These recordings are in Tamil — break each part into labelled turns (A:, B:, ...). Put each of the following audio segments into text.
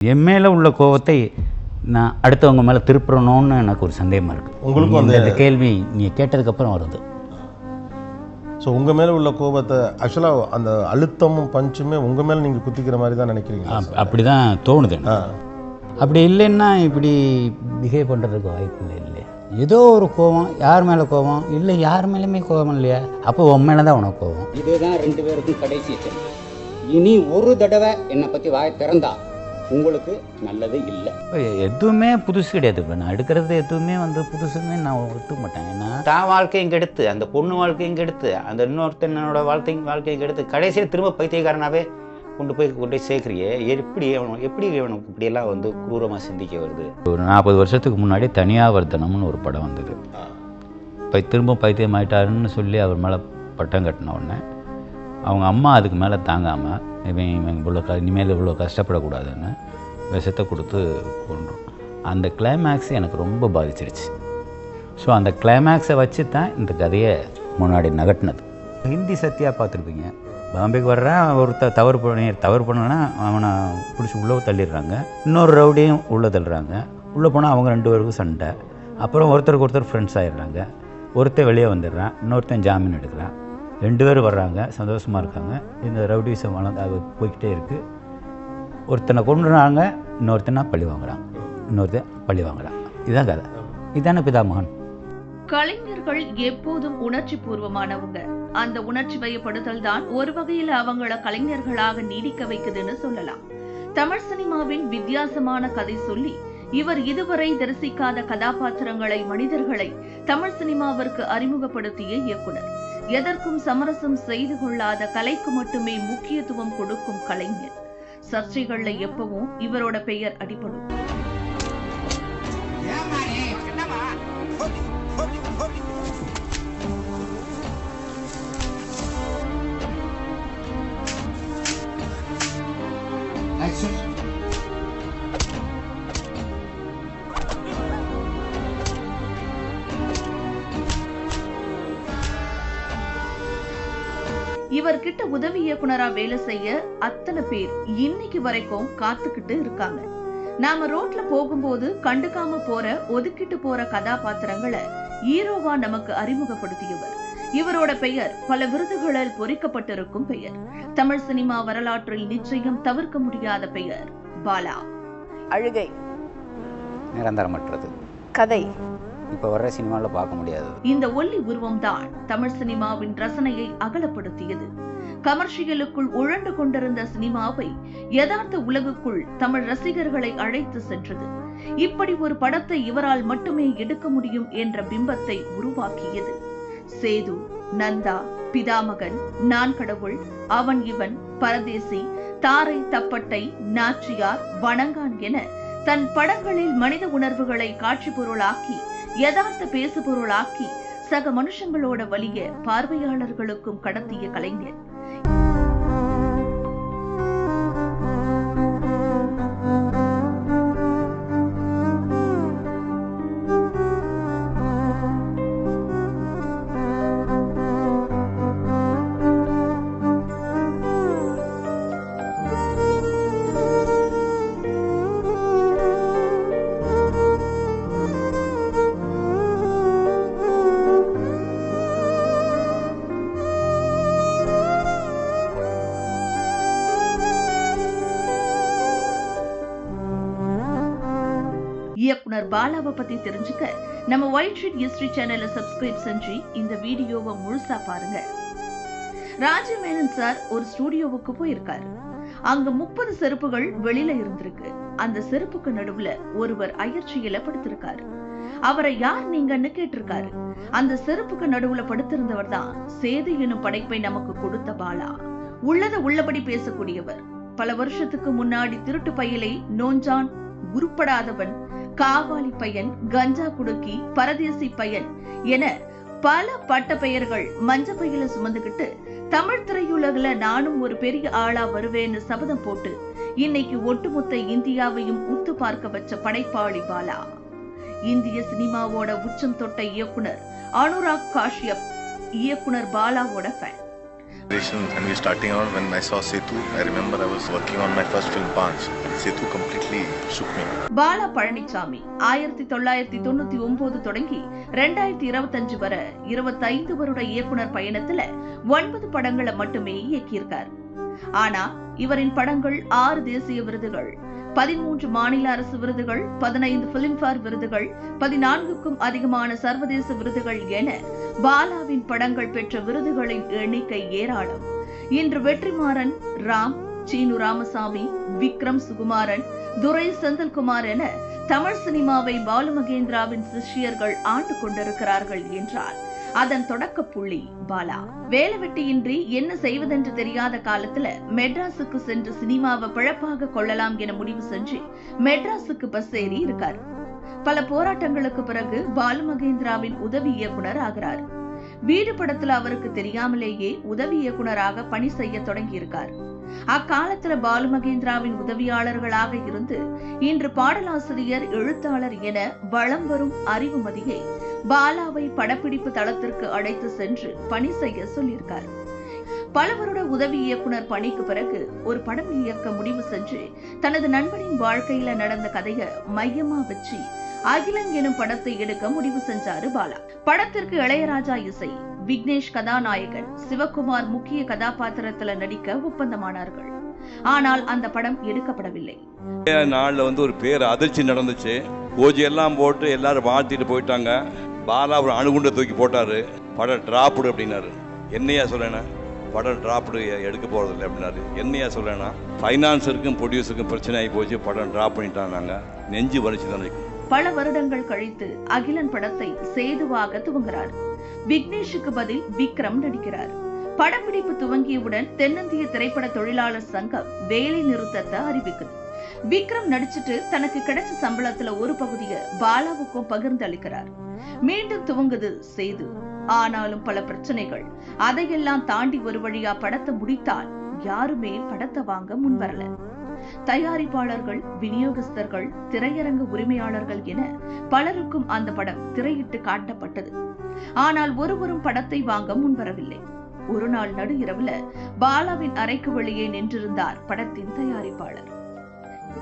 A: என் மேலே உள்ள கோவத்தை நான் அடுத்தவங்க மேலே திருப்புறணும்னு எனக்கு ஒரு சந்தேகமாக இருக்குது
B: உங்களுக்கும்
A: இந்த கேள்வி நீங்கள் கேட்டதுக்கப்புறம் வருது.
B: ஸோ உங்கள் மேலே உள்ள கோபத்தை ஆக்சுவலாக அந்த அழுத்தமும் பஞ்சுமே உங்கள் மேலே நீங்கள் குத்திக்கிற மாதிரி தான் நினைக்கிறீங்களா?
A: அப்- அப்படி தான் தோணுது அப்படி இல்லைன்னா இப்படி பிஹேவ் பண்ணுறதுக்கு வாய்ப்பு இல்லை இல்லையா. ஏதோ ஒரு கோவம் யார் மேலே கோவம் இல்லை யார் மேலேயுமே கோவம் இல்லையா. அப்போ உன் மேலே தான் உனக்கு கோவம்
C: இதுதான் ரெண்டு பேருக்கும் கடைசி இனி ஒரு தடவை என்னை பற்றி வாய் திறந்தா உங்களுக்கு நல்லது இல்லை.
A: இப்ப எதுவுமே புதுசு கிடையாது. இப்போ நான் எடுக்கிறது எதுவுமே வந்து புதுசுன்னு நான் ஒத்துக்க மாட்டேன். ஏன்னா தான் வாழ்க்கையும் கெடுத்து அந்த பொண்ணு வாழ்க்கையும் கெடுத்து அந்த இன்னொருத்தனோட வாழ்க்கையும் வாழ்க்கையும் கெடுத்து கடைசியில் திரும்ப பைத்தியக்காரனாவே கொண்டு போய் கொண்டு போய் சேர்க்குறியே? எப்படி அவன் எப்படி இவனுக்கு இப்படியெல்லாம் வந்து குரூரமாக சிந்திக்க வருது? ஒரு நாற்பது வருஷத்துக்கு முன்னாடி தனியாவர்த்தனம்னு ஒரு படம் வந்தது. இப்போ திரும்ப பைத்தியம் ஆயிட்டாருன்னு சொல்லி அவர் மேலே பட்டம் கட்டின உடனே அவங்க அம்மா அதுக்கு மேலே தாங்காமல் இவன் இவன் இவ்வளோ க இனிமேல் இவ்வளோ கஷ்டப்படக்கூடாதுன்னு விஷத்தை கொடுத்து கொன்றோம். அந்த கிளைமேக்ஸ் எனக்கு ரொம்ப பாதிச்சிருச்சு. ஸோ அந்த கிளைமேக்ஸை வச்சு தான் இந்த கதையை முன்னாடி நகட்டினது. ஹிந்தி சத்தியாக பார்த்துருப்பீங்க. பாம்பேக்கு வர்றான் ஒருத்த தவறு பண்ணி தவறு பண்ணனா அவனை பிடிச்சி உள்ளே தள்ளிடுறாங்க. இன்னொரு ரவுடியும் உள்ளே தள்ளுறாங்க. உள்ளே போனால் அவங்க ரெண்டு பேருக்கும் சண்டை. அப்புறம் ஒருத்தருக்கு ஒருத்தர் ஃப்ரெண்ட்ஸ் ஆயிடுறாங்க. ஒருத்தன் வெளியே வந்துடுறான் இன்னொருத்தன் ஜாமீன் எடுக்கிறான். ரெண்டு பேரும் வர்றாங்க சந்தோஷமாக இருக்காங்க. இந்த ரவுடிசம் வளர்ந்து அது போய்கிட்டே இருக்குது ஒருத்தனை கொண்டுறாங்க இன்னொருத்தனை பழி வாங்குறாங்க இன்னொருத்தன் பழி வாங்குறான். இதுதான் கதை. இதுதானே பிதாமகன்
D: கலைஞர்கள் எப்போதும் உணர்ச்சி பூர்வமானவங்க. அந்த உணர்ச்சி வயப்படுத்தல் தான் ஒரு வகையில அவங்கள கலைஞர்களாக நீடிக்க வைக்குதுன்னு சொல்லலாம். தமிழ் சினிமாவின் வித்தியாசமான கதை சொல்லி இவர் இதுவரை தரிசிக்காத கதாபாத்திரங்களை மனிதர்களை தமிழ் சினிமாவிற்கு அறிமுகப்படுத்திய இயக்குனர். எதற்கும் சமரசம் செய்து கொள்ளாத கலைக்கு மட்டுமே முக்கியத்துவம் கொடுக்கும் கலைஞர். சர்ச்சைகள்ல எப்பவும் இவரோட பெயர் அடிபடும். இவர்கிட்ட உதவி இயக்குனரா வேலை செய்ய அத்தனை பேர் இன்னைக்கு வரைக்கும் காத்துக்கிட்டு இருக்காங்க. நாம ரோட்ல போகும்போது கண்டுக்காம போற ஒதுக்கிட்டு போற கதாபாத்திரங்களை ஹீரோவா நமக்கு அறிமுகப்படுத்தியவர். இவரோட பெயர் பல விருதுகளில் பொறிக்கப்பட்டிருக்கும் பெயர். தமிழ் சினிமா வரலாற்றில் நிச்சயம் தவிர்க்க முடியாத பெயர். பாலா.
E: அழுகை.
A: நிரந்தரமற்றது.
E: கதை.
A: இப்போ வர்ற சினிமாவில் பார்க்க முடியாது.
D: இந்த ஒல்லி உருவம் தான் தமிழ் சினிமாவின் ரசனையை அகலப்படுத்தியது. கமர்ஷியலுக்குள் உழண்டு கொண்டிருந்த சினிமாவை யதார்த்த உலகுக்குள் தமிழ் ரசிகர்களை அழைத்து சென்றது. இப்படி ஒரு படத்தை இவரால் மட்டுமே எடுக்க முடியும் என்ற பிம்பத்தை உருவாக்கியது. சேது நந்தா பிதாமகன் நான் கடவுள் அவன் இவன் பரதேசி தாரை தப்பட்டை நாச்சியார் வணங்கான் என தன் படங்களில் மனித உணர்வுகளை காட்சி பொருளாக்கி யதார்த்த பேசுபொருளாக்கி சக மனுஷங்களோட வலிய பார்வையாளர்களுக்கும் கடத்திய கலைஞர் இயக்குனர் பாலாவை பத்தி தெரிஞ்சுக்க நம்ம ஒயிட் ஷீட் ஹிஸ்டரி சேனலை சப்ஸ்கிரைப் செஞ்சு இந்த வீடியோவை முழுசா பாருங்க. ராஜமேனன் சார் ஒரு ஸ்டூடியோவுக்கு போயிருக்காரு. அங்க முப்பது செருப்புகள் வெளியில இருந்திருக்கு. அந்த செருப்புக்கு நடுவுல ஒருவர் அயற்சியில படுத்திருக்காரு. அவரை யார் நீங்கன்னு கேட்டிருக்காரு. அந்த செருப்புக்கு நடுவுல படுத்திருந்தவர் தான் சேது எனும் படைப்பை நமக்கு கொடுத்த பாலா. உள்ளத உள்ளபடி பேசக்கூடியவர். பல வருஷத்துக்கு முன்னாடி திருட்டு பையலை நோஞ்சான் உருப்படாதவன் காவாலி பையன் கஞ்சா குடுக்கி பரதேசி பையன் என பல பட்ட பெயர்கள் மஞ்ச பையில சுமந்துகிட்டு தமிழ் திரையுலகில் நானும் ஒரு பெரிய ஆளா வருவேன்னு சபதம் போட்டு இன்னைக்கு ஒட்டுமொத்த இந்தியாவையும் உத்து பார்க்க வச்ச படைப்பாளி பாலா. இந்திய சினிமாவோட உச்சம் தொட்ட இயக்குனர் அனுராக் காஷ்யப் இயக்குனர் பாலாவோட fan
E: And we starting out when I saw Setu. I remember I was working on my first film Panch. Setu completely shook me.
D: Bala Palanisamy ஆயிரத்தி தொள்ளாயிரத்தி தொண்ணூத்தி ஒன்பது தொடங்கி ரெண்டாயிரத்தி இருபத்தஞ்சு வரை இருபத்தைந்து வருட இயக்குனர் பயணத்துல ஒன்பது படங்களை மட்டுமே இயக்கியிருக்கார் ஆனா இவரின் படங்கள் ஆறு தேசிய விருதுகள் பதிமூன்று மாநில அரசு விருதுகள் பதினைந்து பிலிம்பேர் விருதுகள் பதினான்குக்கும் அதிகமான சர்வதேச விருதுகள் என பாலாவின் படங்கள் பெற்ற விருதுகளின் எண்ணிக்கை ஏராளம். இன்று வெற்றிமாறன் ராம் சீனு ராமசாமி விக்ரம் சுகுமாரன் துரை செந்தில்குமார் என தமிழ் சினிமாவை பாலு மகேந்திராவின் சிஷ்யர்கள் ஆண்டு கொண்டிருக்கிறார்கள் என்றார். அதன் தொடக்க புள்ளி பாலா. வேலை வெட்டியின்றி என்ன செய்வதென்று தெரியாத காலத்துல மெட்ராஸுக்கு சென்று சினிமாவை பிழப்பாக கொள்ளலாம் என முடிவு செஞ்சு மெட்ராஸுக்கு பஸ் ஏறி இருக்கார். பல போராட்டங்களுக்கு பிறகு பாலு மகேந்திராவின் உதவி இயக்குனர் ஆகிறார். வீடு படத்துல அவருக்கு தெரியாமலேயே உதவி இயக்குனராக பணி செய்ய தொடங்கியிருக்கார் அக்காலத்துல பாலு மகேந்திராவின் உதவியாளர்களாக இருந்து இன்று பாடலாசிரியர் எழுத்தாளர் என வளம் வரும் அறிவுமதியை பாலாவை படப்பிடிப்பு தளத்திற்கு அழைத்து சென்று பணி செய்ய சொல்லியிருக்கார். பல வருட உதவி இயக்குனர் பணிக்கு பிறகு ஒரு படம் இயக்க முடிவு செஞ்சு தனது நண்பனின் வாழ்க்கையில நடந்த கதையை மையமா வச்சு அகிலன் எனும் படத்தை எடுக்க முடிவு செஞ்சாரு பாலா. படத்திற்கு இளையராஜா இசை விக்னேஷ் கதாநாயகன் சிவகுமார் முக்கிய கதாபாத்திரத்துல நடிக்க ஒப்பந்தமானார்கள். ஆனால் அந்த படம் எடுக்கப்படவில்லை.
F: நாளில் வந்து ஒரு பேர் அதிர்ச்சி நடந்துச்சு. ஓஜி எல்லாம் போட்டு எல்லாரும் வாழ்த்திட்டு போயிட்டாங்க. பாலா ஒரு அணுகுண்டை தூக்கி போட்டாரு. படம் டிராப்புடு அப்படின்னாரு. என்னையா சொல்லேனா படம் டிராப்புடு எடுக்க போகிறது இல்லை அப்படின்னாரு. என்னையா சொல்லேனா ஃபைனான்ஸருக்கும் ப்ரொடியூசருக்கும் பிரச்சனை ஆகி போச்சு படம் ட்ராப் பண்ணிட்டாங்க நாங்கள் நெஞ்சு வலிச்சு தான்
D: பல வருடங்கள் கழித்து அகிலன் படத்தை சேதுவாக துவங்குறார். விக்னேஷுக்கு பதில் விக்ரம் நடிக்கிறார். படப்பிடிப்பு துவங்கியவுடன் தென்னிந்திய திரைப்பட தொழிலாளர் சங்கம் வேலை நிறுத்தத்தை அறிவிக்குது. விக்ரம் நடிச்சிட்டு தனக்கு கிடைச்ச சம்பளத்துல ஒரு பகுதியை பாலாவுக்கும் பகிர்ந்து அளிக்கிறார். மீண்டும் துவங்குது செய்து. ஆனாலும் பல பிரச்சனைகள். அதையெல்லாம் தாண்டி ஒரு வழியா படத்தை முடித்தால் யாருமே படத்தை வாங்க முன்வரல தயாரிப்பாளர்கள் விநியோகஸ்தர்கள் திரையரங்கு உரிமையாளர்கள் என பலருக்கும் அந்த படம் திரையிட்டு காட்டப்பட்டது. ஆனால் ஒருவரும் படத்தை வாங்க முன்வரவில்லை ஒரு நாள் நடு இரவுல பாலாவின் அறைக்கு வெளியே நின்றிருந்தார் படத்தின் தயாரிப்பாளர்.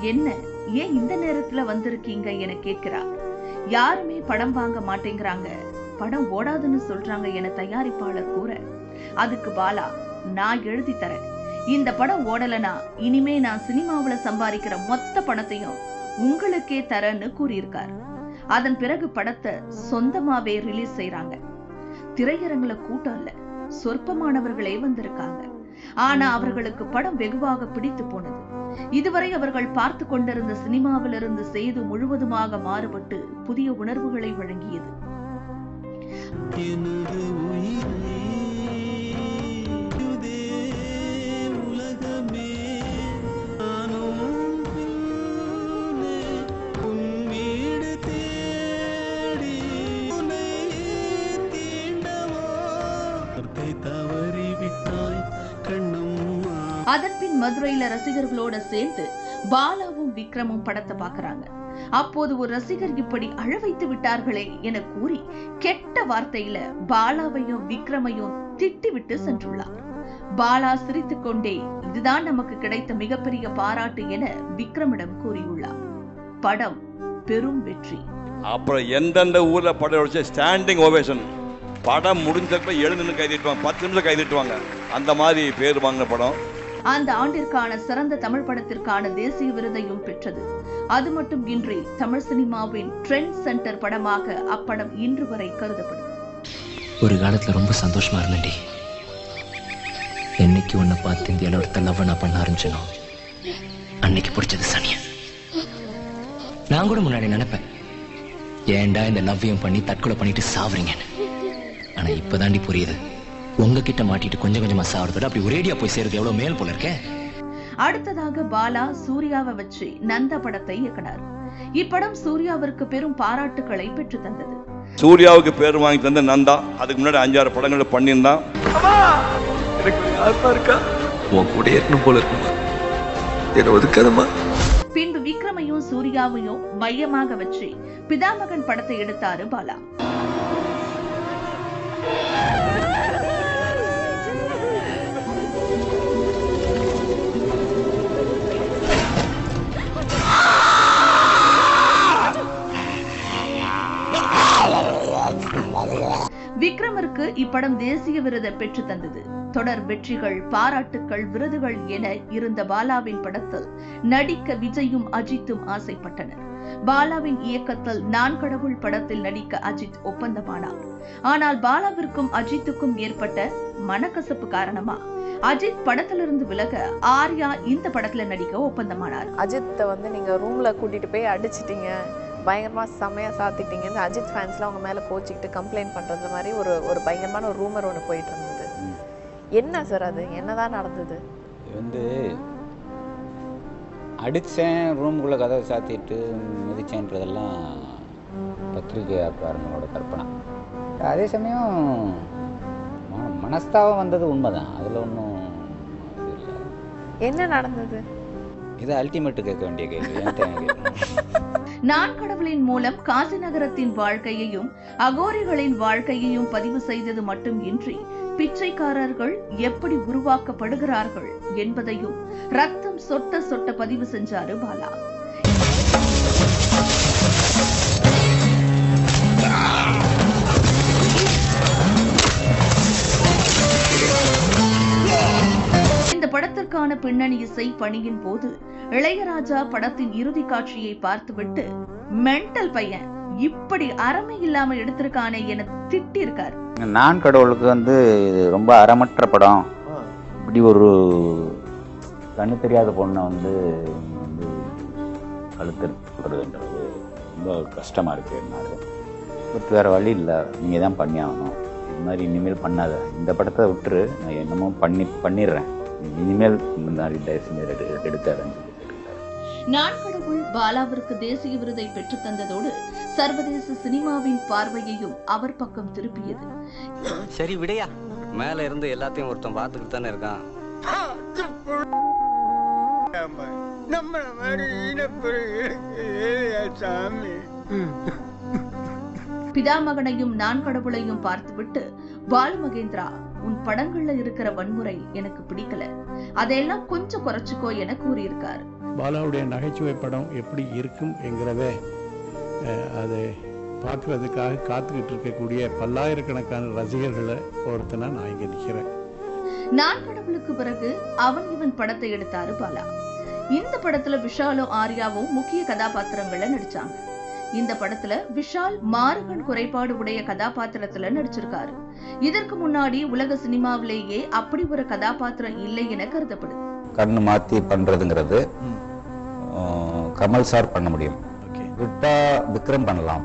D: என்ன? ஏன் இந்த நேரத்துல வந்திருக்கீங்க? என கேட்கிறார். யாருமே படம் வாங்க மாட்டேங்கிறாங்க. படம் ஓடாதுன்னு சொல்றாங்க என தயாரிப்பாளர் கூற அதுக்கு பாலா நான் எழுதி தரேன். இந்த படம் ஓடலனா இனிமே நான் சினிமாவுல சம்பாதிக்கிற மொத்த பணத்தையும் உங்களுக்கே தரேன்னு கூறியிருக்கார். அதன் பிறகு படத்தை சொந்தமாவே ரிலீஸ் செய்யறாங்க திரையரங்குல கூட்டம் இல்ல சொற்பமானவர்களே வந்திருக்காங்க. ஆனா அவர்களுக்கு படம் வெகுவாக பிடித்து போனது. இதுவரை அவர்கள் பார்த்து கொண்டிருந்த சினிமாவிலிருந்து செய்து முழுவதுமாக மாறுபட்டு புதிய உணர்வுகளை வழங்கியது.
G: எனது
D: அதன்பின் மதுரையில ரசிகர்களோட சேர்ந்து பாலாவும் விக்ரமும் படத்தை பார்க்கறாங்க. அப்போது ஒரு ரசிகர் இப்படி அழ வைத்து விட்டார்களே என கூறி கெட்ட வார்த்தையில பாலாவையும் விக்ரமையும் திட்டிவிட்டு சென்றுள்ளார். பாலா சிரித்துக் கொண்டே இதுதான் நமக்கு கிடைத்த மிகப்பெரிய பாராட்டு என விக்ரமிடம் கூறியுள்ளார். படம் பெரும் வெற்றி.
F: அப்புறம் எந்தெந்த ஊரில் படம் வச்சு ஸ்டாண்டிங் ஓவேஷன் படம் முடிஞ்சப்ப எழுந்து கைதிட்டுவாங்க பத்து நிமிஷம் கைதிட்டுவாங்க. அந்த மாதிரி பேர் வாங்கின படம்.
D: அந்த ஆண்டிற்கான சிறந்த தமிழ் படத்திற்கான தேசிய விருதையும் பெற்றது. அது மட்டும் இன்றி தமிழ் சினிமாவின் ட்ரெண்ட் சென்டர் படமாக அப்படம் இன்று வரை கருதப்படும்.
H: ஒரு காலத்துல ரொம்ப சந்தோஷமா இருந்தேன்டி. என்னைக்கு உன்னை பார்த்து இந்த இளவரத்த லவ் நான் பண்ண ஆரம்பிச்சனோ அன்னைக்கு பிடிச்சது சனியா. நான் கூட முன்னாடி நினைப்பேன் ஏன்டா இந்த லவ்வையும் பண்ணி தற்கொலை பண்ணிட்டு சாவுறீங்கன்னு. ஆனா இப்பதாண்டி புரியுது. உங்ககிட்ட மாட்டிட்டு கொஞ்சம் கொஞ்சமா சாவறதோட அப்படி ஒரேடியா போய் சேர்றது எவ்வளவு மேல் போல இருக்கே?
D: அடுத்ததாக பாலா சூர்யாவை வச்சு நந்த படத்தை இயக்கினார். இப்படம் சூர்யாவிற்கு பெரும் பாராட்டுக்களை பெற்று தந்தது.
F: சூர்யாவுக்கு பேர் வாங்கி தந்த நந்தா அதுக்கு முன்னாடி அஞ்சாறு படங்கள் பண்ணியிருந்தான்
D: பின்பு விக்ரமையும் சூர்யாவையும் மையமாக வச்சு பிதாமகன் படத்தை எடுத்தாரு பாலா. படம் தேசிய விருதை பெற்று தந்தது. தொடர் வெற்றிகள் பாராட்டுக்கள் விருதுகள் என இருந்த பாலாவின் படத்தில் நடிக்க விஜயும் அஜித்தும் ஆசைப்பட்டனர். பாலாவின் இயக்கத்தில் நான் கடவுள் படத்தில் நடிக்க அஜித் ஒப்பந்தமானார். ஆனால் பாலாவிற்கும் அஜித்துக்கும் ஏற்பட்ட மனக்கசப்பு காரணமா? அஜித் படத்திலிருந்து விலக ஆர்யா இந்த படத்துல நடிக்க ஒப்பந்தமானார்.
I: அஜித்தை வந்து நீங்க ரூம்ல கூட்டிட்டு போய் அடிச்சிட்டீங்க. பயங்கரமாக செம்மையாக சாத்திட்டீங்கன்னு அஜித் ஃபேன்ஸ்லாம் அவங்க மேலே கோச்சிக்கிட்டு கம்ப்ளைண்ட் பண்ணுறது மாதிரி ஒரு ஒரு பயங்கரமான ஒரு ரூமர் ஒன்று போயிட்டு இருந்தது. என்ன சார் அது? என்னதான் நடந்தது?
A: வந்து அடித்தேன் ரூமுக்குள்ளே கதவை சாத்திட்டு மிதிச்சேன்றதெல்லாம் பத்திரிகையாக்காரங்களோட கற்பனை. அதே சமயம் மன மனஸ்தாபம் வந்தது உண்மைதான். அதில் ஒன்றும்
I: என்ன நடந்தது?
A: இது அல்டிமேட்டு கேட்க வேண்டிய கேள்வி?
D: நான் கடவுளின் மூலம் காசி நகரத்தின் வாழ்க்கையையும் அகோரிகளின் வாழ்க்கையையும் பதிவு செய்தது மட்டும் இன்றி பிச்சைக்காரர்கள் எப்படி உருவாக்கப்படுகிறார்கள் என்பதையும் ரத்தம் சொட்ட சொட்ட பதிவு செஞ்சாரு பாலா. இந்த படத்திற்கான பின்னணி இசை பணியின் போது இளையராஜா படத்தின் இறுதி காட்சியை பார்த்துவிட்டு மென்டல் பையன் இப்படி அறமை இல்லாம எடுத்திருக்கானே என திட்டிருக்கார்.
A: நான் கடவுளுக்கு வந்து ரொம்ப அறமற்ற படம். இப்படி ஒரு கண்ணு தெரியாத பொண்ணை வந்து வந்து கழுத்துறதுன்றது ரொம்ப கஷ்டமாக இருக்குன்னாரு பட் வேறு வழி இல்லை. நீங்கள் தான் பண்ணி ஆகணும். இது மாதிரி இனிமேல் பண்ணாத. இந்த படத்தை விட்டுரு. நான் என்னமோ பண்ணி பண்ணிடுறேன். இனிமேல் இந்த மாதிரி தயவு செஞ்சு எடு எடுக்காதன்னு சொல்லி கேட்டுக்கிட்டாரு.
D: நான் கடவுள் பாலாவிற்கு தேசிய விருதை பெற்றுத் தந்ததோடு சர்வதேச சினிமாவின் பார்வையையும் அவர் பக்கம் திருப்பியது.
J: சரி விடையா? மேல இருந்து எல்லாத்தையும் ஒருத்தன் பார்த்துக்கிட்டு தானே இருக்கான்.
G: நம்ம மாதிரி சாமி
D: பிதாமகனையும் நான் கடவுளையும் பார்த்துவிட்டு பாலு மகேந்திரா உன் படங்கள்ல இருக்கிற வன்முறை எனக்கு பிடிக்கல. அதையெல்லாம் கொஞ்சம் குறைச்சுக்கோ என கூறியிருக்கார்.
K: பாலாவுடைய நகைச்சுவை படம் எப்படி இருக்கும் என்கிறத அதை பார்க்கறதுக்காக காத்துக்கிட்டு இருக்கக்கூடிய பல்லாயிரக்கணக்கான ரசிகர்களை ஒருத்தனா நான் இங்கே நிற்கிறேன்
D: நான் கடவுளுக்கு பிறகு அவன் இவன் படத்தை எடுத்தாரு பாலா. இந்த படத்துல விஷாலும் ஆர்யாவும் முக்கிய கதாபாத்திரங்கள்ல நடிச்சாங்க. இந்த படத்துல விஷால் மாறுகண் குறைபாடு உடைய கதாபாத்திரத்துல நடிச்சிருக்காரு. இதற்கு முன்னாடி உலக சினிமாவிலேயே அப்படி ஒரு கதாபாத்திரம் இல்லை என கருதப்படுது.
A: கண்ணு மாற்றி பண்ணுறதுங்கிறது கமல் சார் பண்ண முடியும். விட்டா விக்ரம் பண்ணலாம்.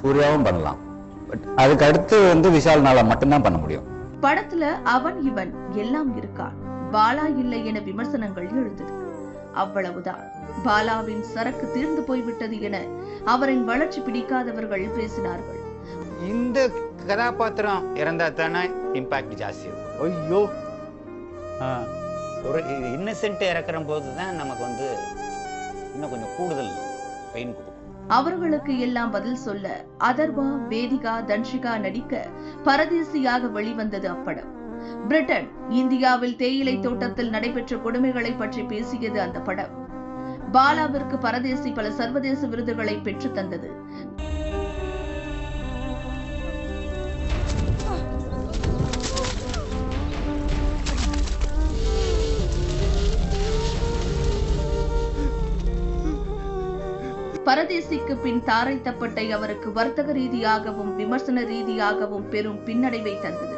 A: சூர்யாவும் பண்ணலாம். பட் அதுக்கு அடுத்து வந்து விஷால்னால மட்டும்தான் பண்ண முடியும்.
D: படத்துல அவன் இவன் எல்லாம் இருக்கான் பாலா இல்லை என விமர்சனங்கள் எழுந்தது. அவ்வளவுதான். பாலாவின் சரக்கு தீர்ந்து போய்விட்டது என அவரின் வளர்ச்சி பிடிக்காதவர்கள் பேசினார்கள்.
A: இந்த கதாபாத்திரம் இறந்தா தானே இம்பாக்ட் ஜாஸ்தி இருக்கும்.
B: ஐயோ.
A: ஒரு இன்னசென்ட் இறக்குற போது தான் நமக்கு வந்து இன்னும் கொஞ்சம் கூடுதல் பெயின் கொடுக்கும்.
D: அவர்களுக்கு எல்லாம் பதில் சொல்ல அதர்வா வேதிகா தன்ஷிகா நடிக்க பரதேசியாக வெளிவந்தது அப்படம். பிரிட்டன் இந்தியாவில் தேயிலை தோட்டத்தில் நடைபெற்ற கொடுமைகளை பற்றி பேசியது அந்த படம். பாலாவிற்கு பரதேசி பல சர்வதேச விருதுகளை பெற்றுத் தந்தது. பரதேசிக்கு பின் தாரை தப்பட்டை அவருக்கு வர்த்தக ரீதியாகவும் விமர்சன ரீதியாகவும் பெரும் பின்னடைவை தந்தது.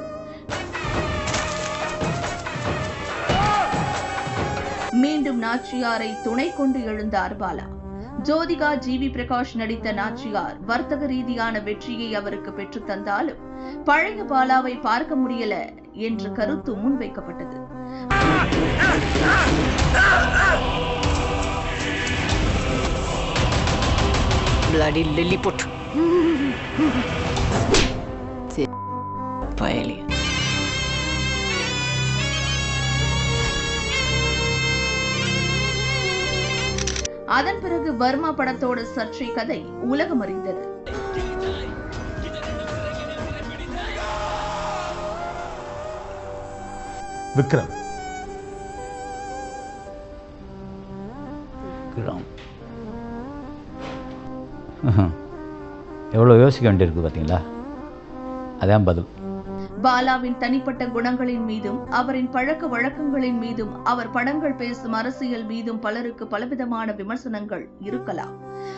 D: மீண்டும் நாச்சியாரை துணை கொண்டு எழுந்தார் பாலா. ஜோதிகா ஜி. வி. பிரகாஷ் நடித்த நாச்சியார் வர்த்தக ரீதியான வெற்றியை அவருக்கு பெற்றுத் தந்தாலும் பழைய பாலாவை பார்க்க முடியல என்ற கருத்து முன்வைக்கப்பட்டது.
L: Bloody Lilliput. பயலி
D: அதன் பிறகு வர்மா படத்தோட சர்ச்சை கதை உலகம் அறிந்தது.
B: விக்ரம்.
A: விக்ரம் எவ்வளோ யோசிக்க வேண்டியிருக்கு பார்த்தீங்களா? அதான் பதில்.
D: பாலாவின் தனிப்பட்ட குணங்களின் மீதும் அவரின் பழக்க வழக்கங்களின் மீதும் அவர் படங்கள் பேசும் அரசியல் மீதும் பலருக்கு பலவிதமான விமர்சனங்கள் இருக்கலாம்.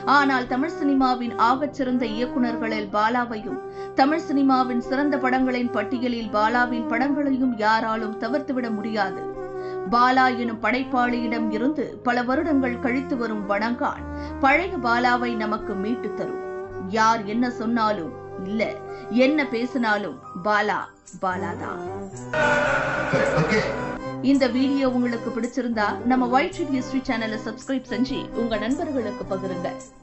D: ஆனால் தமிழ் சினிமாவின் ஆகச்சிறந்த இயக்குநர்களில் இயக்குனர்களில் பாலாவையும் தமிழ் சினிமாவின் சிறந்த படங்களின் பட்டியலில் பாலாவின் படங்களையும் யாராலும் தவிர்த்துவிட முடியாது. பாலா எனும் படைப்பாளியிடம் இருந்து பல வருடங்கள் கழித்து வரும் வணங்கான் பழைய பாலாவை நமக்கு மீட்டு தரும். யார் என்ன சொன்னாலும் இல்ல என்ன பேசினாலும் பாலா பாலாதான். இந்த வீடியோ உங்களுக்கு பிடிச்சிருந்தா நம்ம ஒயிட் ஹிஸ்டரி சேனலை சப்ஸ்கிரைப் செஞ்சு உங்க நண்பர்களுக்கு பகிருங்க.